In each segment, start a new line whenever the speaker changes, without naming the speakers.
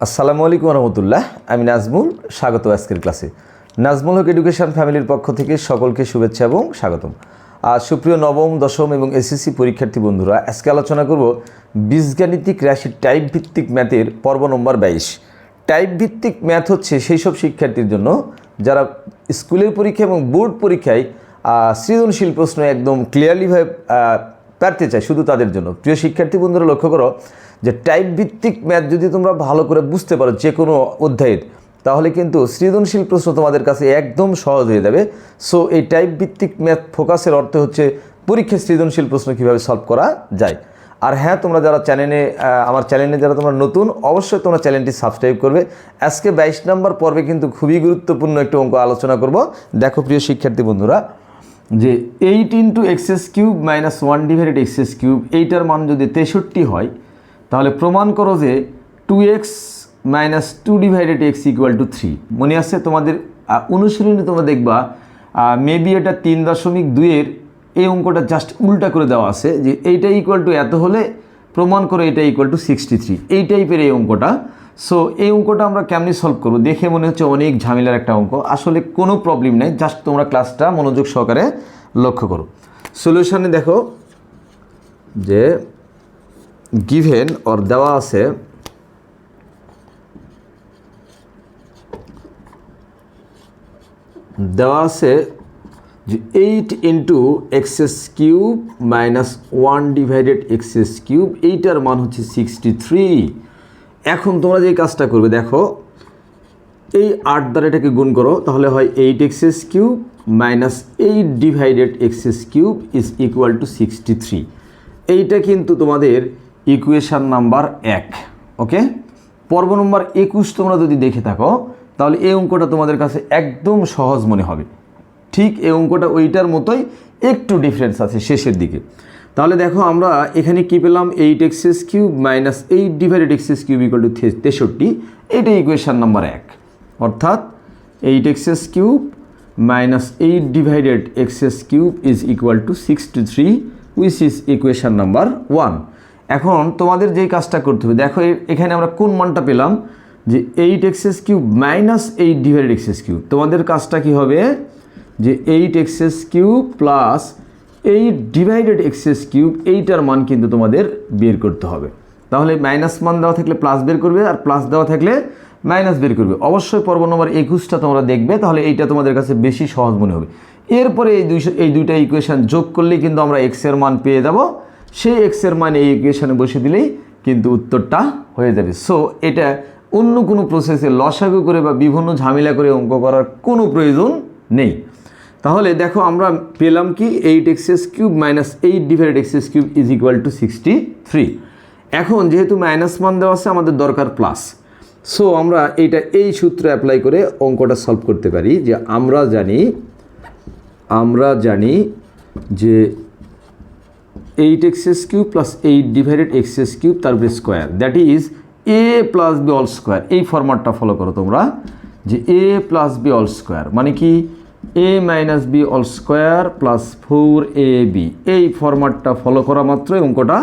আসসালামু আলাইকুম রহমতুল্লাহ আমি নাজমুল, স্বাগত আজকের ক্লাসে। নাজমুল হক এডুকেশন ফ্যামিলির পক্ষ থেকে সকলকে শুভেচ্ছা এবং স্বাগতম। আর সুপ্রিয় নবম, দশম এবং এসএসসি পরীক্ষার্থী বন্ধুরা, আজকে আলোচনা করব বীজগাণিতিক রাশি টাইপ ভিত্তিক ম্যাথের পর্ব নম্বর বাইশ। টাইপ ভিত্তিক ম্যাথ হচ্ছে সেই সব শিক্ষার্থীর জন্য যারা স্কুলের পরীক্ষা এবং বোর্ড পরীক্ষায় সৃজনশীল প্রশ্ন একদম ক্লিয়ারলিভাবে পারতে চায় শুধু তাদের জন্য। প্রিয় শিক্ষার্থী বন্ধুরা, লক্ষ্য করো যে টাইপ ভিত্তিক ম্যাথ যদি তোমরা ভালো করে বুঝতে পারো যে কোনো অধ্যায়ের, তাহলে কিন্তু সৃজনশীল প্রশ্ন তোমাদের কাছে একদম সহজ হয়ে যাবে। সো এই টাইপ ভিত্তিক ম্যাথ ফোকাসের অর্থ হচ্ছে পরীক্ষায় সৃজনশীল প্রশ্ন কীভাবে সলভ করা যায়। আর হ্যাঁ তোমরা যারা চ্যানেলে আমার চ্যানেলে যারা তোমরা নতুন, অবশ্যই তোমরা চ্যানেলটি সাবস্ক্রাইব করবে। আজকে বাইশ নম্বর পর্বে কিন্তু খুবই গুরুত্বপূর্ণ একটি অঙ্ক আলোচনা করব। দেখো প্রিয় শিক্ষার্থী বন্ধুরা, যে eight into x's cube minus one divided x's cube এইটার মান যদি তেষট্টি হয় তাহলে প্রমাণ করো যে two x minus two divided x equal to three মনে আছে? তোমাদের অনুশীলনে তোমরা দেখবা মেবি এটা তিন দশমিক দুইয়ের এই অঙ্কটা জাস্ট উল্টা করে দেওয়া আছে যে এইটা ইকুয়াল টু এত হলে প্রমাণ করে এটা ইকুয়াল টু সিক্সটি থ্রি এই টাইপের এই অঙ্কটা। সো এই অঙ্কটা আমরা কেমনি সলভ করব? দেখে মনে হচ্ছে অনেক ঝামেলার একটা অঙ্ক। আসলে কোনো প্রবলেম নেই জাস্ট তোমরা ক্লাসটা মনোযোগ সহকারে লক্ষ্য করো। সলিউশনে দেখো যে গিভেন অর দেওয়া আছে দেওয়া আছে যে eight into x's cube minus one divided x's cube এইটার মান হচ্ছে সিক্সটি থ্রি এখন তোমরা যে কাজটা করবে, দেখো, এই আট দ্বারা এটাকে গুণ করো, তাহলে হয় eight x's cube minus eight divided x's cube is equal to sixty three এইটা কিন্তু তোমাদের ইকুয়েশান নাম্বার এক ওকে পর্ব নম্বর একুশ তোমরা যদি দেখে থাকো, তাহলে এই অঙ্কটা তোমাদের কাছে একদম সহজ মনে হবে। ঠিক এই অঙ্কটা ওইটার মতোই একটু ডিফারেন্স আছে শেষের দিকে। তাহলে দেখো আমরা এখানে কি পেলাম? Eight x's cube minus eight divided x's cube equal to তেষট্টি এইটা ইকুয়েশান নাম্বার এক। অর্থাৎ eight x's cube minus eight divided x's cube is equal to sixty three which is equation number one এখন তোমাদের যেই কাজটা করতে হবে, দেখো এখানে আমরা কোন মানটা পেলাম? যে eight x's cube minus eight divided x's cube তোমাদের কাজটা কি হবে? যে eight x's cube plus eight divided x's cube এইটার মান কিন্তু তোমাদের বের করতে হবে। তাহলে মাইনাস মান দেওয়া থাকলে প্লাস বের করবে আর প্লাস দেওয়া থাকলে মাইনাস বের করবে। অবশ্যই পর্ব নম্বর একুশটা তোমরা দেখবে, তাহলে এইটা তোমাদের কাছে বেশি সহজ মনে হবে। এরপরে এই দুইশো এই দুইটা ইকুয়েশান যোগ করলেই কিন্তু আমরা এক্সের মান পেয়ে যাব। সেই এক্সের মান এই ইকুয়েশানে বসে দিলেই কিন্তু উত্তরটা হয়ে যাবে। সো এটা অন্য কোনো প্রসেসে লসাগু করে বা বিভিন্ন ঝামেলা করে অঙ্ক করার কোনো প্রয়োজন নেই। তাহলে দেখো আমরা পেলাম কি eight x's cube minus eight divided x's cube is equal to sixty three এখন যেহেতু মাইনাস মান দেওয়া আছে, আমাদের দরকার প্লাস সো আমরা এইটা এই সূত্র অ্যাপ্লাই করে অঙ্কটা সলভ করতে পারি যে আমরা জানি আমরা জানি যে eight x's cube plus eight divided x's cube তারপরে square that is A plus B all square এই ফরম্যাটটা ফলো করো তোমরা, যে A plus B all square মানে কি? A minus B all square plus four A B এই ফরম্যাটটা ফলো করা মাত্রই অঙ্কটা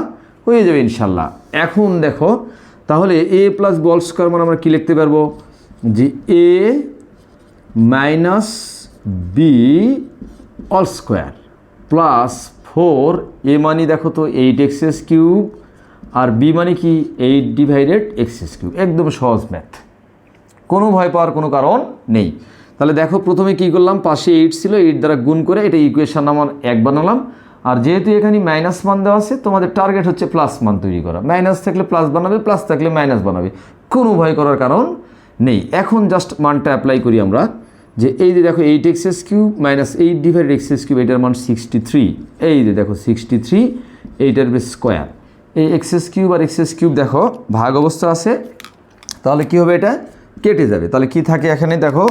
হয়ে যাবে ইনশাল্লাহ। এখন দেখো, তাহলে A plus B whole square মানে আমরা কী লিখতে পারব? যে A minus B whole square plus four, এ মানে দেখো তো এইট এক্সএস কিউব আর বি মানে কি এইট ডিভাইডেড এক্সএস কিউব একদম সহজ ম্যাথ কোনো ভয় পাওয়ার কোনো কারণ নেই। তাহলে দেখো প্রথমে কি করলাম? পাশে এইট ছিল এইট দ্বারা গুণ করে এটা ইকুয়েশন আমার এক বানালাম। আর যেহেতু এখানে মাইনাস মান দেওয়া আছে, তোমাদের টার্গেট হচ্ছে প্লাস মান তৈরি করা। মাইনাস থাকলে প্লাস বানাবে প্লাস থাকলে মাইনাস বানাবে। কোনো ভয় করার কারণ নেই। এখন জাস্ট মানটা অ্যাপ্লাই করি আমরা। যে এই যে দেখো eight x's cube minus eight divide x's cube এটার মান সিক্সটি থ্রি এই যে দেখো সিক্সটি থ্রি এইটার বেশ স্কোয়ার এই এক্স এস কিউব আর এক্স এস কিউব দেখো, ভাগ অবস্থা আছে, তাহলে কি হবে এটা? কেটে যাবে। তাহলে কি থাকে এখানে দেখো?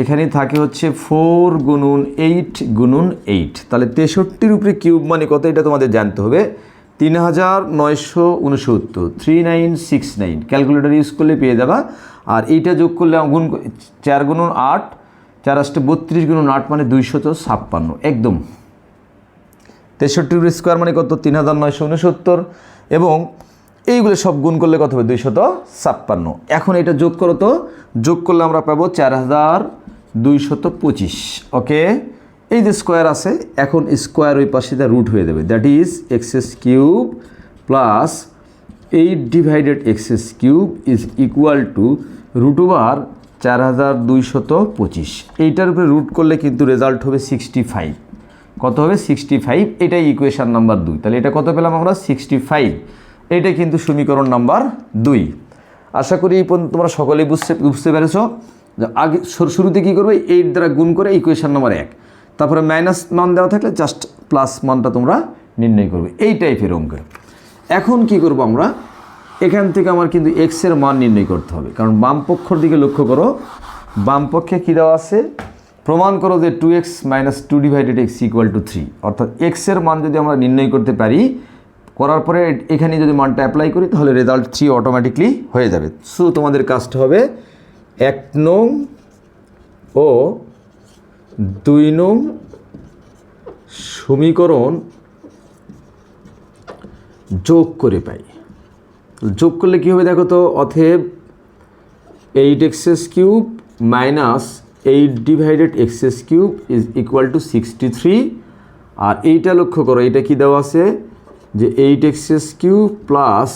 এখানে থাকে হচ্ছে ফোর গুনুন এইট গুনুন এইট তাহলে তেষট্টির উপরে কিউব মানে কত? এটা তোমাদের জানতে হবে। তিন হাজার নয়শো উনসত্তর three nine six nine calculator use করলে পেয়ে যাবা। আর এইটা যোগ করলে গুণ চার গুণন আট, চার আসতে বত্রিশ গুণন আট মানে দুইশত ছাপ্পান্ন। একদম। তেষট্টির স্কোয়ার মানে কত? তিন হাজার নয়শো উনসত্তর। এবং এইগুলো সব গুণ করলে কত হবে? দুইশত ছাপ্পান্ন। এখন এটা যোগ করো তো। যোগ করলে আমরা পাবো চার হাজার দুইশত পঁচিশ। ওকে এই যে স্কোয়ার আছে, এখন স্কোয়ার ওই পাশে রুট হয়ে যাবে। That is x's cube plus eight divided x's cube is equal to root over চার হাজার দুইশত পঁচিশ এইটার উপরে রুট করলে কিন্তু রেজাল্ট হবে সিক্সটি ফাইভ কত হবে? সিক্সটি ফাইভ এটাই ইকুয়েশান নাম্বার দুই। তাহলে এটা কত পেলাম আমরা? সিক্সটি ফাইভ এটা কিন্তু সমীকরণ নাম্বার দুই। আশা করি এই পর্যন্ত তোমরা সকলেই বুঝতে বুঝতে পেরেছ। আগে শুরু- শুরুতে কী করবে? এইট দ্বারা গুণ করে ইকুয়েশান নাম্বার এক। তারপরে মাইনাস মান দেওয়া থাকলে জাস্ট প্লাস মানটা তোমরা নির্ণয় করবে। এই টাইপের অঙ্কের। এখন কি করব আমরা? এখান থেকে আমার কিন্তু এক্সের মান নির্ণয় করতে হবে। কারণ বাম পক্ষর দিকে লক্ষ্য করো, বাম পক্ষে কী দেওয়া আছে? প্রমাণ করো যে two x minus two divided x equal to three অর্থাৎ এক্সের মান যদি আমরা নির্ণয় করতে পারি, করার পরে এখানে যদি মানটা অ্যাপ্লাই করি, তাহলে রেজাল্ট থ্রি অটোমেটিকলি হয়ে যাবে। সো তোমাদের কাজটা হবে এক নং ও দুই নং সমীকরণ যোগ করে পাই। যোগ করলে কী হবে দেখো তো? অথেব eight x's cube minus eight divided x's cube is equal to sixty three. আর এইটা লক্ষ্য করো, এইটা কি দেওয়া আছে? যে eight x's cube plus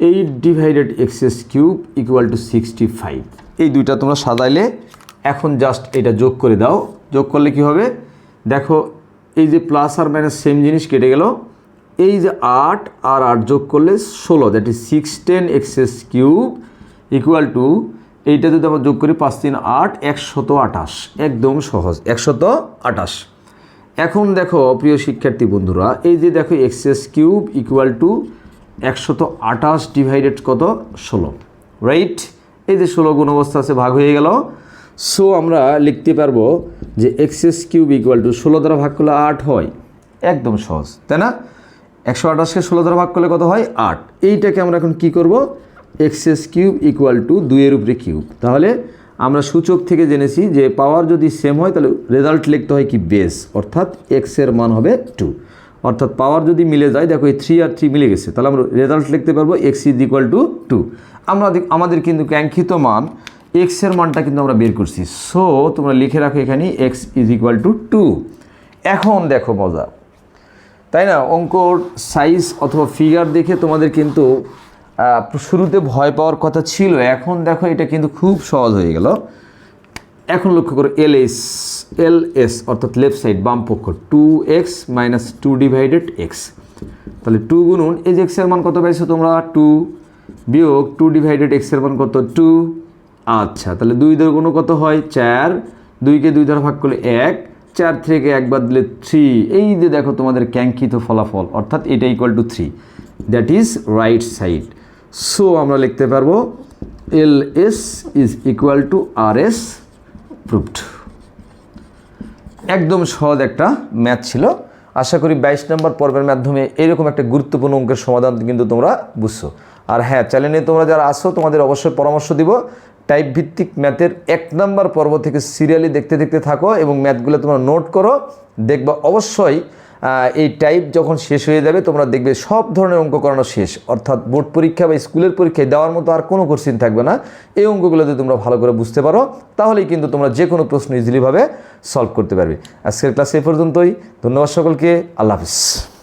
eight divided x's cube equal to sixty five. এই দুইটা তোমরা সাজাইলে এখন জাস্ট এটা যোগ করে দাও। যোগ করলে কি হবে? দেখো, এই যে প্লাস আর মাইনাস সেম জিনিস কেটে গেল। এই যে আট আর আট যোগ করলে ষোলো that is sixteen x's cube equal to এইটা যদি আমরা যোগ করি পাঁচ, তিন, আট, একশত আঠাশ। একদম সহজ, একশত আঠাশ। এখন দেখো, প্রিয় শিক্ষার্থী বন্ধুরা, এই যে দেখো এক্সএস কিউব ইকুয়াল টু একশত আঠাশ ডিভাইডেড কত? ষোলো। রাইট এই যে ষোলো গুণ অবস্থা আছে, ভাগ হয়ে গেল। সো আমরা লিখতে পারব যে এক্সএস কিউব ইকুয়াল টু ষোলো দ্বারা ভাগ করলে আট হয়। একদম সহজ, তাই না? একশো আঠাশকে ষোলো দ্বারা ভাগ করলে কত হয়? আট। এইটাকে আমরা এখন কি করব? এক্সএস কিউব ইকুয়াল টু দুইয়ের উপরে কিউব তাহলে আমরা সূচক থেকে জেনেছি যে পাওয়ার যদি সেম হয়, তাহলে রেজাল্ট লিখতে হয় কি? বেস অর্থাৎ এক্সের মান হবে টু অর্থাৎ পাওয়ার যদি মিলে যায়, দেখো এই থ্রি আর থ্রি মিলে গেছে, তাহলে আমরা রেজাল্ট লিখতে পারব x is equal to two আমরা আমাদের কিন্তু কাঙ্ক্ষিত মান এক্সের মানটা কিন্তু আমরা বের করছি। সো তোমরা লিখে রাখো এখানে x is equal to two এখন দেখো মজা। তাই না? অঙ্কর সাইজ অথবা ফিগার দেখে তোমাদের কিন্তু শুরুতে ভয় পাওয়ার কথা ছিল। এখন দেখো এটা কিন্তু খুব সহজ হয়ে গেল। এখন লক্ষ্য করো এল এস এল এস অর্থাৎ লেফট সাইড বাম পক্ষ two x minus two divided x তাহলে টু গুণুন, এই এক্সের মান কত পাইছো তোমরা? টু বিয়োগ টু ডিভাইডেড এক্সের মান কত? টু আচ্ছা তাহলে দুই ধর গুণ কত হয়? চার। দুইকে দুই দ্বারা ভাগ করলে এক। চার থেকে একবার দিলে থ্রি এই যে দেখো তোমাদের ক্যাঙ্ক্ষিত ফলাফল, অর্থাৎ এটা equal to three that is right side so আমরা লিখতে পারব L S is equal to R S proved একদম সহজ একটা ম্যাথ ছিল। আশা করি বাইশ নম্বর পর্বের মাধ্যমে এরকম একটা গুরুত্বপূর্ণ অঙ্কের সমাধান কিন্তু তোমরা বুঝছ। আর হ্যাঁ চ্যানেলে তোমরা যারা আসো তোমাদের অবশ্যই পরামর্শ দিব। টাইপ ভিত্তিক ম্যাথের এক নম্বর পর্ব থেকে সিরিয়ালি দেখতে দেখতে থাকো এবং ম্যাথগুলো তোমরা নোট করো। দেখবা অবশ্যই এই টাইপ যখন শেষ হয়ে যাবে, তোমরা দেখবে সব ধরনের অঙ্ক করানো শেষ। অর্থাৎ বোর্ড পরীক্ষা বা স্কুলের পরীক্ষায় দেওয়ার মতো আর কোনো কোশ্চিন থাকবে না। এই অঙ্কগুলো যদি তোমরা ভালো করে বুঝতে পারো। তাহলেই কিন্তু তোমরা যে কোনো প্রশ্ন ইজিলিভাবে সলভ করতে পারবে। আজকের ক্লাস এই পর্যন্তই। ধন্যবাদ সকলকে। আল্লাহ হাফিজ।